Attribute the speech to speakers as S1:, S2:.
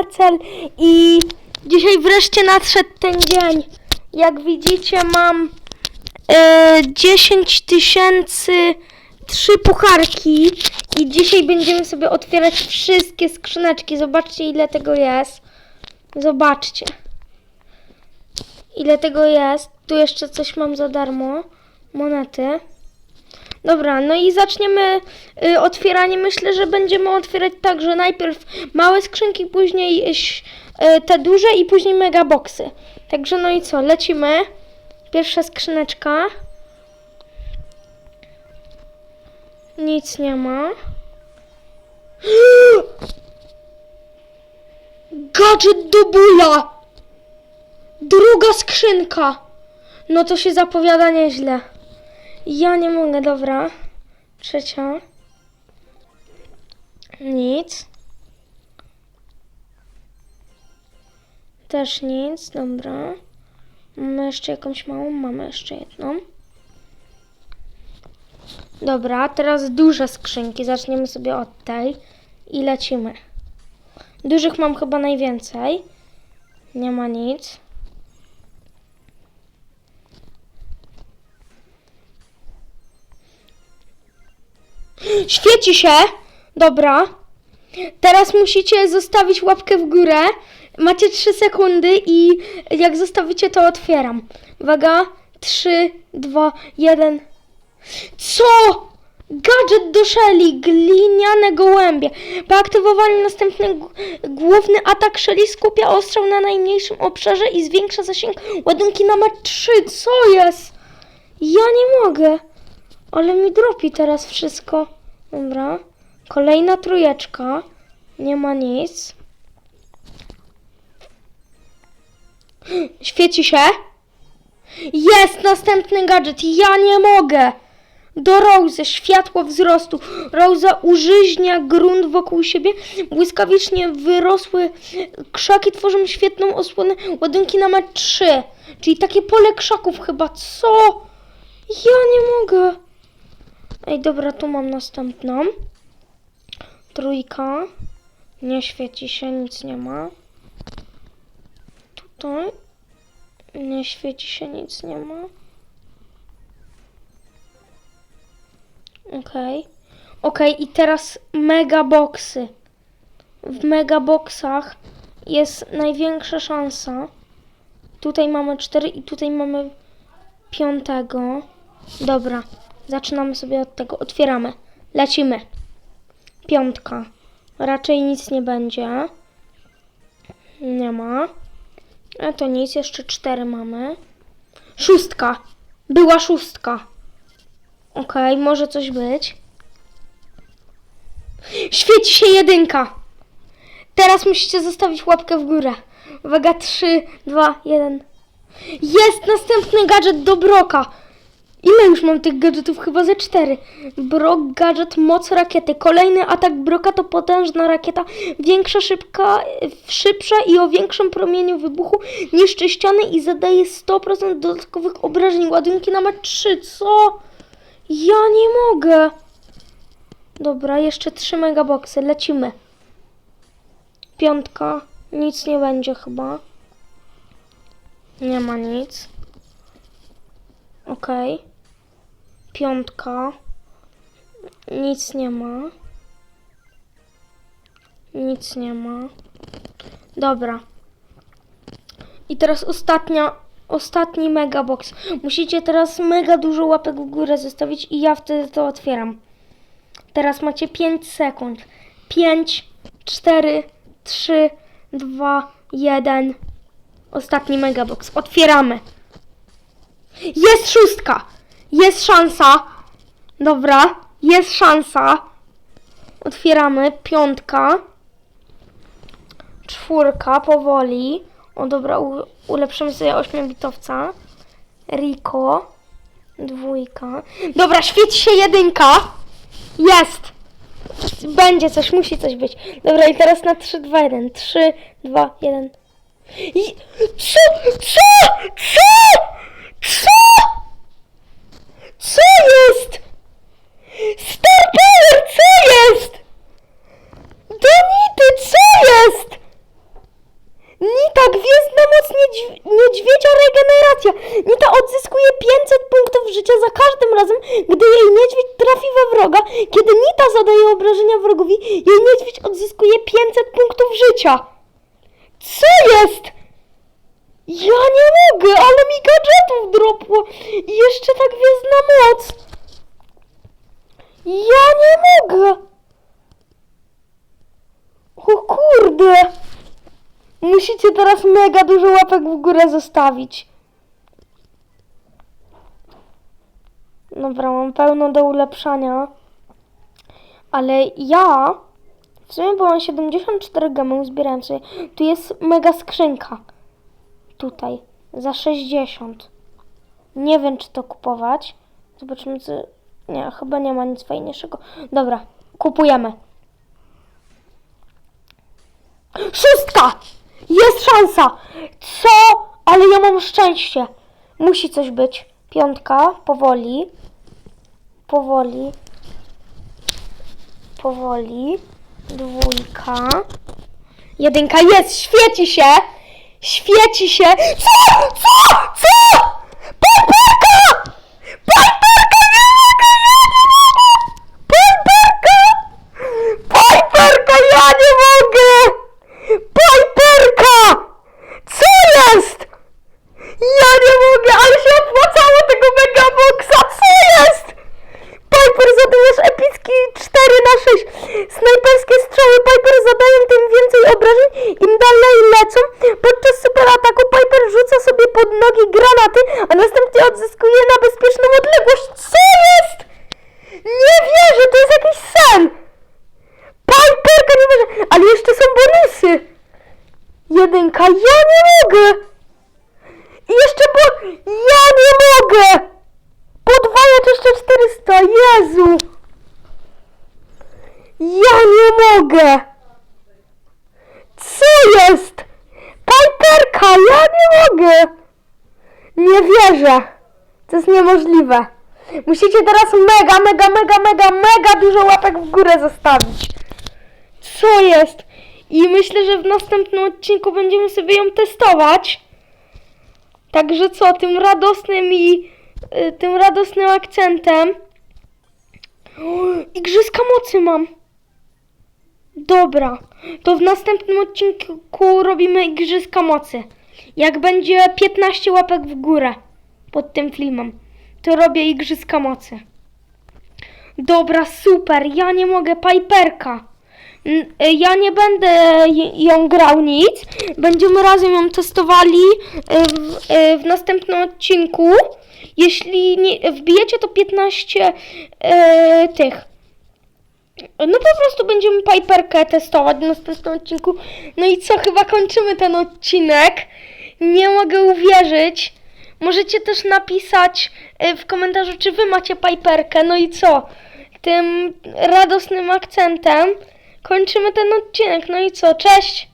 S1: Marcel i dzisiaj wreszcie nadszedł ten dzień. Jak widzicie mam e, 10 tysięcy trzy pucharki i dzisiaj będziemy sobie otwierać wszystkie skrzyneczki. Zobaczcie ile tego jest. Zobaczcie. Ile tego jest. Tu jeszcze coś mam za darmo. Monety. Dobra, no i zaczniemy y, otwieranie. Myślę, że będziemy otwierać tak, że najpierw małe skrzynki, później y, te duże i później megaboxy. Także no i co, lecimy. Pierwsza skrzyneczka. Nic nie ma. Gadżet do bóla! Druga skrzynka! No to się zapowiada nieźle. Ja nie mogę, dobra. Trzecia. Nic. Też nic, dobra. Mamy jeszcze jakąś małą, mamy jeszcze jedną. Dobra, teraz duże skrzynki. Zaczniemy sobie od tej i lecimy. Dużych mam chyba najwięcej. Nie ma nic. Świeci się. Dobra. Teraz musicie zostawić łapkę w górę. Macie 3 sekundy i jak zostawicie, to otwieram. Uwaga. 3, 2, 1. Co? Gadżet do Shelly, gliniane gołębie. Po aktywowaniu następny główny atak Shelly skupia ostrzał na najmniejszym obszarze i zwiększa zasięg ładunki na metr 3. Co jest? Ja nie mogę. Ale mi dropi teraz wszystko. Dobra. Kolejna trójeczka. Nie ma nic. Świeci się. Jest następny gadżet. Ja nie mogę. Do Rose światło wzrostu. Rosa użyźnia grunt wokół siebie. Błyskawicznie wyrosłe krzaki tworzą świetną osłonę ładunki na metr 3. Czyli takie pole krzaków chyba. Co? Ja nie mogę. Ej, dobra, tu mam następną. Trójka. Nie świeci się, nic nie ma. Tutaj. Nie świeci się, nic nie ma. Okej. Okej, i teraz mega boxy. W mega boxach jest największa szansa. Tutaj mamy cztery i tutaj mamy piątego. Dobra, zaczynamy sobie od tego. Otwieramy. Lecimy. Piątka. Raczej nic nie będzie. Nie ma. A to nic, jeszcze cztery mamy. Szóstka. Była szóstka. Okej, może coś być. Świeci się jedynka. Teraz musicie zostawić łapkę w górę. Uwaga, 3, 2, 1. Jest następny gadżet do Broka. Ile już mam tych gadżetów? Chyba ze cztery. Brok, gadżet, moc rakiety. Kolejny atak Broka to potężna rakieta. Większa, szybka, szybsza i o większym promieniu wybuchu. Niszczy ściany i zadaje 100% dodatkowych obrażeń. Ładunki na metr 3. Co? Ja nie mogę. Dobra, jeszcze trzy megaboxy. Lecimy. Piątka. Nic nie będzie chyba. Nie ma nic. Okej. Piątka. Nic nie ma. Nic nie ma. Dobra. I teraz ostatnia, ostatni megabox. Musicie teraz mega dużo łapek w górę zostawić i ja wtedy to otwieram. Teraz macie 5 sekund. 5, 4, 3, 2, 1. Ostatni megabox. Otwieramy. Jest szóstka. Jest szansa. Dobra, jest szansa. Otwieramy. Piątka. Czwórka, powoli. O dobra, ulepszymy sobie ośmiobitowca. Rico. Dwójka. Dobra, świeci się jedynka. Jest. Będzie coś, musi coś być. Dobra, i teraz na 3, 2, 1. 3, 2, 1. I... Co? Co? Co? Co jest? Star Power, co jest? Donity, co jest? zadaje obrażenia wrogowi, jej niedźwiedź odzyskuje 500 punktów życia. Co jest? Ja nie mogę, ale mi gadżetów dropło i jeszcze tak gwiezdna moc. Ja nie mogę. O kurde. Musicie teraz mega dużo łapek w górę zostawić. Dobra, mam pełno do ulepszania. Ale ja w sumie byłam 74 gemy, uzbierałem sobie. Tu jest mega skrzynka. Tutaj. Za 60. Nie wiem, czy to kupować. Zobaczymy, co... Nie, chyba nie ma nic fajniejszego. Dobra, kupujemy. Szóstka! Jest szansa! Co? Ale ja mam szczęście. Musi coś być. Piątka, powoli. Powoli. Powoli. Dwójka. Jedynka jest, świeci się! Świeci się! Co? Co? Co? Pajperka! Pajperka! Nie mogę! Ja nie mogę! Pajperka! Pajperka! Ja nie mogę! Pajperka! Co jest? Ja nie mogę, ale się opłacało tego megaboxa! Co jest? Piper zadajesz epicki 4 na 6. Snajperskie strzały Piper zadają tym więcej obrażeń, im dalej lecą. Podczas superataku Piper rzuca sobie pod nogi granaty, a następnie odzyskuje na bezpieczną odległość. Co jest? Nie wierzę, to jest jakiś sen! Piperka, nie wierzę, ale jeszcze są bonusy. Jedynka, ja nie mogę! I jeszcze po... Ja nie mogę! Podwajać jeszcze 400, Jezu! Ja nie mogę! Jest? Piperka, ja nie mogę! Nie wierzę! To jest niemożliwe. Musicie teraz mega, mega, mega, mega, mega dużo łapek w górę zostawić. Co jest? I myślę, że w następnym odcinku będziemy sobie ją testować. Także co, tym radosnym i y, tym radosnym akcentem. O, Igrzyska mocy mam. Dobra, to w następnym odcinku robimy Igrzyska mocy. Jak będzie 15 łapek w górę pod tym filmem, to robię Igrzyska mocy. Dobra, super, ja nie mogę, Piperka. Y, Ja nie będę ją grał nic. Będziemy razem ją testowali y, w, y, w następnym odcinku. Jeśli nie, wbijecie to 15 y, tych. No po prostu będziemy Piperkę testować w następnym odcinku. No i co, chyba kończymy ten odcinek. Nie mogę uwierzyć. Możecie też napisać y, w komentarzu, czy wy macie Piperkę. No i co? Tym radosnym akcentem kończymy ten odcinek. No i co? Cześć!